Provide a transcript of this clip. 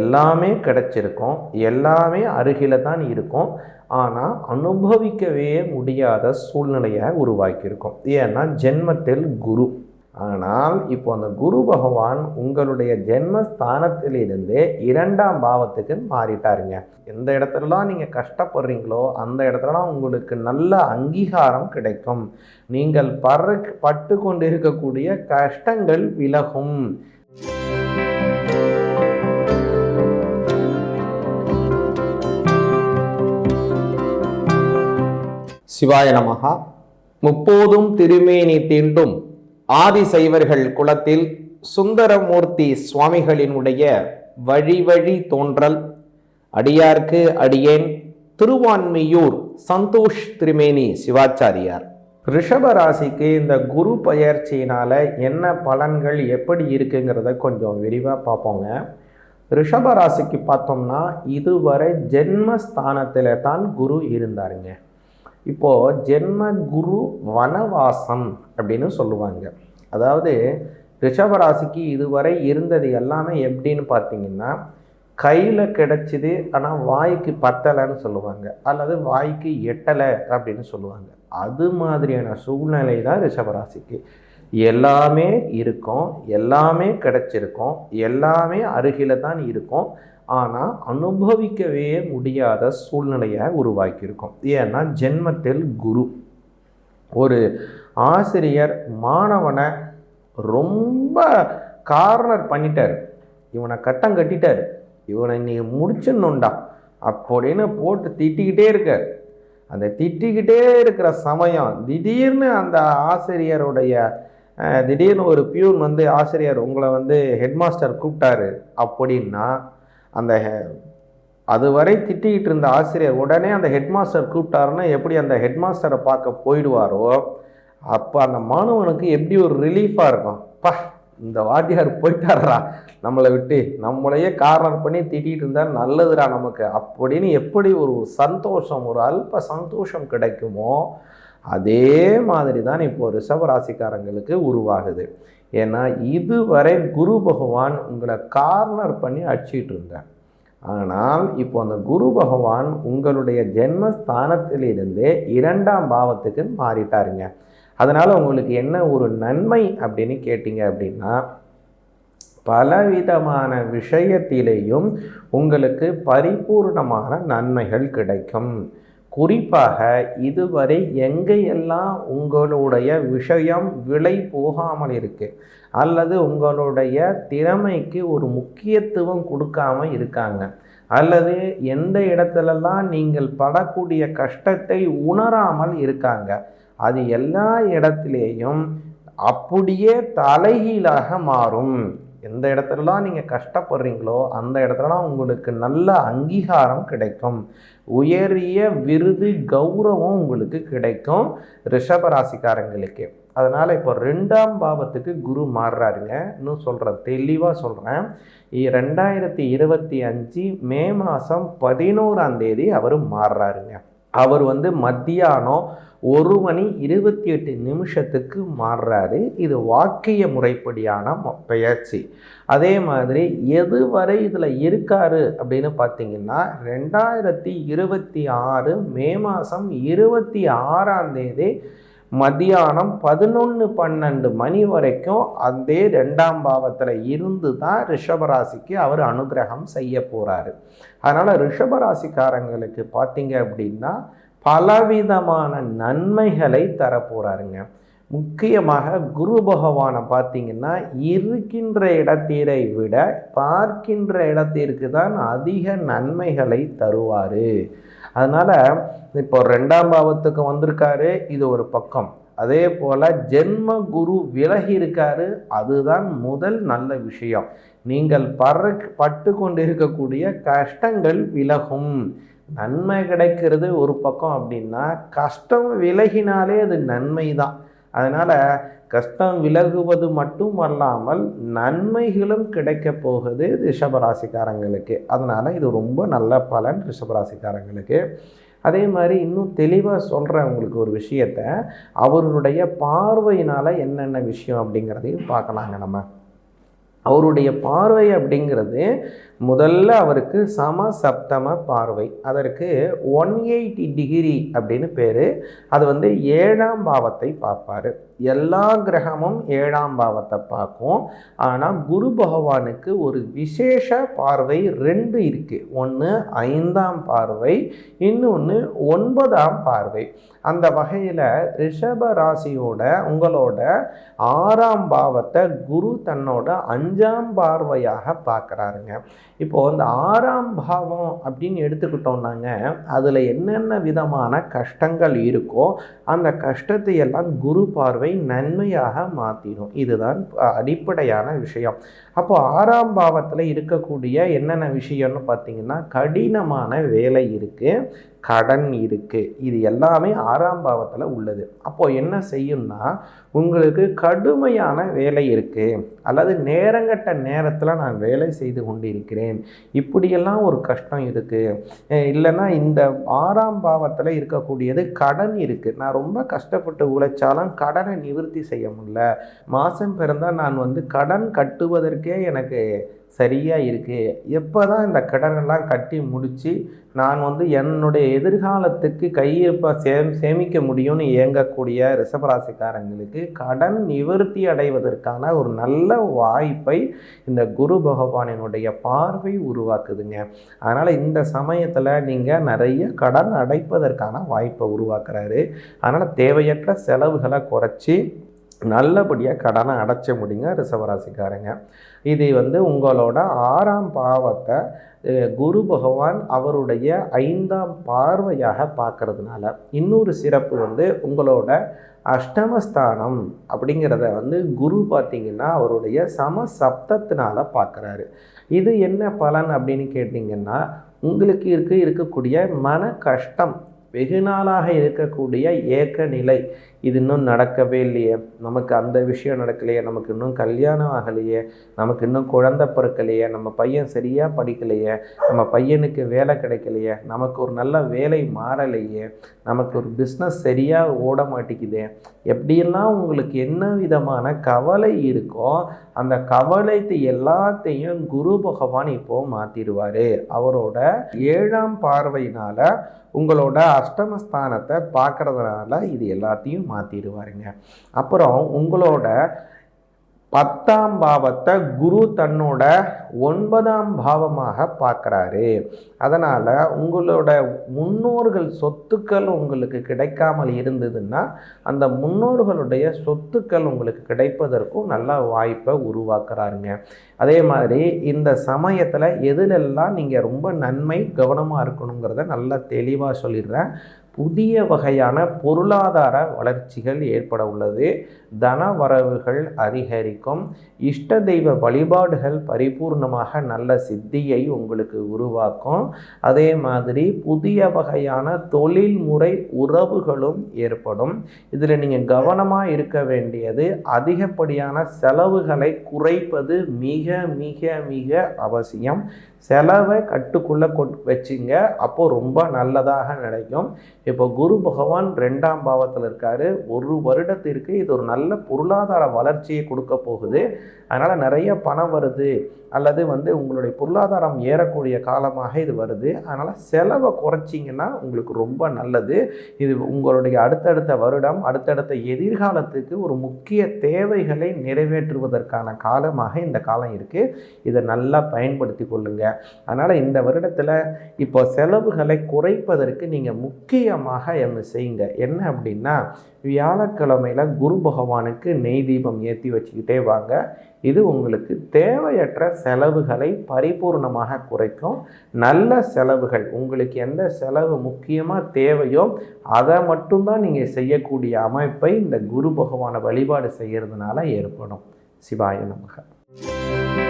எல்லாமே கிடைச்சிருக்கும். எல்லாமே அருகில் தான் இருக்கும். ஆனால் அனுபவிக்கவே முடியாத சூழ்நிலையை உருவாக்கியிருக்கும். ஏன்னா ஜென்மத்தில் குரு. ஆனால் இப்போ அந்த குரு பகவான் உங்களுடைய ஜென்மஸ்தானத்திலிருந்து இரண்டாம் பாவத்துக்கு மாறிட்டாருங்க. எந்த இடத்துலலாம் நீங்கள் கஷ்டப்படுறீங்களோ அந்த இடத்துலலாம் உங்களுக்கு நல்ல அங்கீகாரம் கிடைக்கும். நீங்கள் பற பட்டு கொண்டிருக்கக்கூடிய கஷ்டங்கள் விலகும். சிவாய நமகா முப்போதும் திருமேனி தீண்டும் ஆதிசைவர்கள் குலத்தில் சுந்தரமூர்த்தி சுவாமிகளினுடைய வழி வழி தோன்றல். அடியார்க்கு அடியேன் திருவான்மியூர் சந்தோஷ் திருமேனி சிவாச்சாரியார். ரிஷபராசிக்கு இந்த குரு பயிற்சியினால என்ன பலன்கள் எப்படி இருக்குங்கிறத கொஞ்சம் விரிவாக பார்ப்போங்க. ரிஷபராசிக்கு பார்த்தோம்னா இதுவரை ஜென்மஸ்தானத்தில் தான் குரு இருந்தாருங்க. இப்போது ஜென்ம குரு வனவாசம் அப்படின்னு சொல்லுவாங்க. அதாவது ரிஷபராசிக்கு இதுவரை இருந்தது எல்லாமே எப்படின்னு பார்த்தீங்கன்னா கையில் கிடச்சிது ஆனால் வாய்க்கு பத்தலைன்னு சொல்லுவாங்க. அல்லது வாய்க்கு எட்டலை அப்படின்னு சொல்லுவாங்க. அது மாதிரியான சூழ்நிலை தான் ரிஷபராசிக்கு. எல்லாமே இருக்கும் எல்லாமே கிடைச்சிருக்கும் எல்லாமே அருகில தான் இருக்கும். ஆனால் அனுபவிக்கவே முடியாத சூழ்நிலையை உருவாக்கியிருக்கும். ஏன்னா ஜென்மத்தில் குரு. ஒரு ஆசிரியர் மாணவனை ரொம்ப கார்னர் பண்ணிட்டார். இவனை கட்டம் கட்டிட்டார். இவனை நீ முடிச்சிடணுண்டா அப்படின்னு போட்டு திட்டிக்கிட்டே இருக்கார். அந்த திட்டிக்கிட்டே இருக்கிற சமயம் திடீர்னு அந்த ஆசிரியருடைய திடீர்னு ஒரு பியூன் வந்து ஆசிரியர் உங்களை வந்து ஹெட்மாஸ்டர் கூப்பிட்டாரு. அப்படின்னா அந்த அதுவரை திட்டிக்கிட்டு இருந்த ஆசிரியர் உடனே அந்த ஹெட்மாஸ்டர் கூப்பிட்டாருன்னா எப்படி அந்த ஹெட்மாஸ்டரை பார்க்க போயிடுவாரோ? அப்போ அந்த மாணவனுக்கு எப்படி ஒரு ரிலீஃபாக இருக்கும்? பா இந்த வாத்தியார் போயிட்டாரா நம்மளை விட்டு நம்மளையே கார்னர் பண்ணி திட்டிகிட்டு இருந்தால் நல்லதுடா நமக்கு. அப்படின்னு எப்படி ஒரு சந்தோஷம் ஒரு அல்ப சந்தோஷம் கிடைக்குமோ அதே மாதிரி தான் இப்போ ரிஷபராசிக்காரங்களுக்கு உருவாகுது. ஏன்னா இதுவரை குரு பகவான் உங்களை கார்னர் பண்ணி அடிச்சிட்டு இருந்தார். ஆனால் இப்போ அந்த குரு பகவான் உங்களுடைய ஜென்மஸ்தானத்திலிருந்தே இரண்டாம் பாவத்துக்கு மாறிட்டாருங்க. அதனால் உங்களுக்கு என்ன ஒரு நன்மை அப்படின்னு கேட்டிங்க அப்படின்னா பலவிதமான விஷயத்திலேயும் உங்களுக்கு பரிபூர்ணமான நன்மைகள் கிடைக்கும். குறிப்பாக இதுவரை எங்கெல்லாம் உங்களுடைய விஷயம் விலை போகாமல் இருக்கு அல்லது உங்களுடைய திறமைக்கு ஒரு முக்கியத்துவம் கொடுக்காம இருக்காங்க அல்லது எந்த இடத்துலலாம் நீங்கள் படக்கூடிய கஷ்டத்தை உணராமல் இருக்காங்க அது எல்லா இடத்திலேயும் அப்படியே தலைகீழாக மாறும். எந்த இடத்துலலாம் நீங்கள் கஷ்டப்படுறீங்களோ அந்த இடத்துலலாம் உங்களுக்கு நல்ல அங்கீகாரம் கிடைக்கும். உயரிய விருது கௌரவம் உங்களுக்கு கிடைக்கும் ரிஷபராசிக்காரங்களுக்கு அதனால் இப்போ ரெண்டாம் பாவத்துக்கு குரு மாறுறாருங்க. இன்னும் சொல்கிறேன் தெளிவாக சொல்கிறேன் ரெண்டாயிரத்தி இருபத்தி அஞ்சு மே மாதம் பதினோராம் தேதி அவர் மாறுறாருங்க. அவர் வந்து மத்தியானம் ஒரு மணி இருபத்தி எட்டு நிமிஷத்துக்கு மாறுறாரு. இது வாக்கிய முறைப்படியான ம- பெயர்ச்சி. அதே மாதிரி எதுவரை இதில் இருக்காரு அப்படின்னு பார்த்தீங்கன்னா ரெண்டாயிரத்தி இருபத்தி ஆறு மே மாதம் இருபத்தி ஆறாம் தேதி மதியானம் பதினொன்று பன்னெண்டு மணி வரைக்கும் அதே ரெண்டாம் பாவத்தில் இருந்து தான் ரிஷபராசிக்கு அவர் அனுகிரகம் செய்ய போகிறாரு அதனால் ரிஷபராசிக்காரங்களுக்கு பார்த்தீங்க அப்படின்னா பலவிதமான நன்மைகளை தரப்போகிறாருங்க முக்கியமாக குரு பகவானை பார்த்தீங்கன்னா இருக்கின்ற இடத்தினை விட பார்க்கின்ற இடத்திற்கு தான் அதிக நன்மைகளை தருவார். அதனால் இப்போ ரெண்டாம் பாவத்துக்கு வந்திருக்காரு இது ஒரு பக்கம். அதே போல் ஜென்ம குரு விலகி இருக்காரு அதுதான் முதல் நல்ல விஷயம். நீங்கள் பற பட்டு கொண்டிருக்கக்கூடிய கஷ்டங்கள் விலகும். நன்மை கிடைக்கிறது ஒரு பக்கம் அப்படின்னா கஷ்டம் விலகினாலே அது நன்மை தான் அதனால் கஷ்டம் விலகுவது மட்டும் அல்லாமல் நன்மைகளும் கிடைக்க போகுது ரிஷபராசிக்காரங்களுக்கு. அதனால் இது ரொம்ப நல்ல பலன் ரிஷபராசிக்காரங்களுக்கு. அதே மாதிரி இன்னும் தெளிவாக சொல்கிறேன் உங்களுக்கு ஒரு விஷயத்த. அவருடைய பார்வையினால் என்னென்ன விஷயம் அப்படிங்கிறதையும் பார்க்கலாங்க நம்ம. அவருடைய பார்வை அப்படிங்கிறது முதல்ல அவருக்கு சம சப்தம பார்வை. அதற்கு ஒன் எயிட்டி டிகிரி அப்படின்னு பேர். அது வந்து ஏழாம் பாவத்தை பார்ப்பாரு. எல்லா கிரகமும் ஏழாம் பாவத்தை பார்க்கும். ஆனால் குரு பகவானுக்கு ஒரு விசேஷ பார்வை ரெண்டு இருக்குது ஒன்று ஐந்தாம் பார்வை இன்னொன்று ஒன்பதாம் பார்வை. அந்த வகையில் ரிஷப ராசியோட உங்களோட ஆறாம் பாவத்தை குரு தன்னோட அஞ்சாம் பார்வையாக பார்க்குறாருங்க. இப்போது இந்த ஆறாம் பாவம் அப்படின்னு எடுத்துக்கிட்டோம்னாங்க அதில் என்னென்ன விதமான கஷ்டங்கள் இருக்கோ அந்த கஷ்டத்தை எல்லாம் குரு பார்வை நன்மையாக மாற்றிடும் இதுதான் அடிப்படையான விஷயம். அப்போ ஆறாம் பாவத்தில் இருக்கக்கூடிய என்னென்ன விஷயம்னு பார்த்தீங்கன்னா கடினமான வேலை இருக்குது கடன் இருக்குது இது எல்லாமே ஆறாம் பாவத்தில் உள்ளது. அப்போது என்ன செய்யும்னா உங்களுக்கு கடுமையான வேலை இருக்குது அல்லது நேரங்கட்ட நேரத்தில் நான் வேலை செய்து கொண்டிருக்கிறேன். இப்படியெல்லாம் ஒரு கஷ்டம் இருக்குது இல்லைன்னா இந்த ஆறாம் பாவத்தில் இருக்கக்கூடியது கடன் இருக்குது நான் ரொம்ப கஷ்டப்பட்டு உழைச்சாலும் கடனை நிவர்த்தி செய்ய முடியல. மாதம் பிறந்தால் நான் வந்து கடன் கட்டுவதற்கே எனக்கு சரியாக இருக்குது எப்போ தான் இந்த கடனெல்லாம் கட்டி முடித்து நான் வந்து என்னுடைய எதிர்காலத்துக்கு கையிருப்பை சே சேமிக்க முடியும்னு இயங்கக்கூடிய ரிஷபராசிக்காரங்களுக்கு கடன் நிவர்த்தி அடைவதற்கான ஒரு நல்ல வாய்ப்பை இந்த குரு பகவானினுடைய பார்வை உருவாக்குதுங்க. அதனால் இந்த சமயத்தில் நீங்கள் நிறைய கடன் அடைப்பதற்கான வாய்ப்பை உருவாக்குறாரு. அதனால் தேவையற்ற செலவுகளை குறைச்சி நல்லபடியாக கடனை அடைச்ச முடியுங்க ரிசவராசிக்காரங்க. இது வந்து உங்களோட ஆறாம் பாவத்தை குரு பகவான் அவருடைய ஐந்தாம் பார்வையாக பார்க்கறதுனால இன்னொரு சிறப்பு வந்து உங்களோட அஷ்டமஸ்தானம் அப்படிங்கிறத வந்து குரு பார்த்திங்கன்னா அவருடைய சம சப்தத்தினால் பார்க்குறாரு. இது என்ன பலன் அப்படின்னு கேட்டிங்கன்னா உங்களுக்கு இருக்க இருக்கக்கூடிய மன கஷ்டம் வெகு நாளாக இருக்கக்கூடிய ஏக்க நிலை இது இன்னும் நடக்கவே இல்லையே. நமக்கு அந்த விஷயம் நடக்கலையே. நமக்கு இன்னும் கல்யாணம் ஆகலையே. நமக்கு இன்னும் குழந்தை பிறக்கலையே. நம்ம பையன் சரியாக படிக்கலையே. நம்ம பையனுக்கு வேலை கிடைக்கலையே. நமக்கு ஒரு நல்ல வேலை மாறலையே. நமக்கு ஒரு பிஸ்னஸ் சரியாக ஓட மாட்டேங்குதே. எப்படியெல்லாம் உங்களுக்கு என்ன விதமான கவலை இருக்கோ அந்த கவலைத்து எல்லாத்தையும் குரு பகவான் இப்போது மாற்றிடுவார் அவரோட ஏழாம் பார்வையினால் உங்களோட அஷ்டமஸ்தானத்தை பார்க்குறதுனால இது எல்லாத்தையும் மாற்றிடுவாருங்க அப்புறம் உங்களோட பத்தாம் பாவத்தை குரு தன்னோட ஒன்பதாம் பாவமாக பார்க்குறாரு. அதனால் உங்களோட முன்னோர்கள் சொத்துக்கள் உங்களுக்கு கிடைக்காமல் இருந்ததுன்னா அந்த முன்னோர்களுடைய சொத்துக்கள் உங்களுக்கு கிடைப்பதற்கும் நல்ல வாய்ப்பை உருவாக்குறாருங்க. அதே மாதிரி இந்த சமயத்தில் எதுலெல்லாம் நீங்கள் ரொம்ப நன்மை கவனமாக இருக்கணுங்கிறத நல்லா தெளிவாக சொல்லிடுறேன். புதிய வகையான பொருளாதார வளர்ச்சிகள் ஏற்பட உள்ளது. தன வரவுகள் அதிகரிக்கும். இஷ்ட தெய்வ வழிபாடுகள் பரிபூர்ணமாக நல்ல சித்தியை உங்களுக்கு உருவாக்கும். அதே மாதிரி புதிய வகையான தொழில்முறை உறவுகளும் ஏற்படும். இதில் நீங்கள் கவனமாக இருக்க வேண்டியது அதிகப்படியான செலவுகளை குறைப்பது மிக மிக மிக அவசியம். செலவை கட்டுக்குள்ளே கொண்டு வச்சிங்க. அப்போது ரொம்ப நல்லதாக நினைக்கும். இப்போ குரு பகவான் ரெண்டாம் பாவத்தில் இருக்கார். ஒரு வருடத்திற்கு இது ஒரு நல்ல பொருளாதார வளர்ச்சியை கொடுக்க போகுது. அதனால் நிறைய பணம் வருது. அல்லது வந்து உங்களுடைய பொருளாதாரம் ஏறக்கூடிய காலமாக இது வருது. அதனால் செலவை குறைச்சிங்கன்னா உங்களுக்கு ரொம்ப நல்லது. இது உங்களுடைய அடுத்தடுத்த வருடம் அடுத்தடுத்த எதிர்காலத்துக்கு ஒரு முக்கிய தேவைகளை நிறைவேற்றுவதற்கான காலமாக இந்த காலம் இருக்குது இதை நல்லா பயன்படுத்தி கொள்ளுங்கள் அதனால் இந்த வருடத்தில் இப்போ செலவுகளை குறைப்பதற்கு நீங்கள் முக்கியமாக என்ன செய்யுங்க? என்ன அப்படின்னா வியாழக்கிழமையில் குரு பகவானுக்கு நெய் தீபம் ஏற்றி வச்சுக்கிட்டே வாங்க. இது உங்களுக்கு தேவையற்ற செலவுகளை பரிபூர்ணமாக குறைக்கும். நல்ல செலவுகள் உங்களுக்கு எந்த செலவு முக்கியமாக தேவையோ அதை மட்டும்தான் நீங்கள் செய்யக்கூடிய அமைப்பை இந்த குரு பகவானை வழிபாடு செய்கிறதுனால ஏற்படும். சிவாய நமக.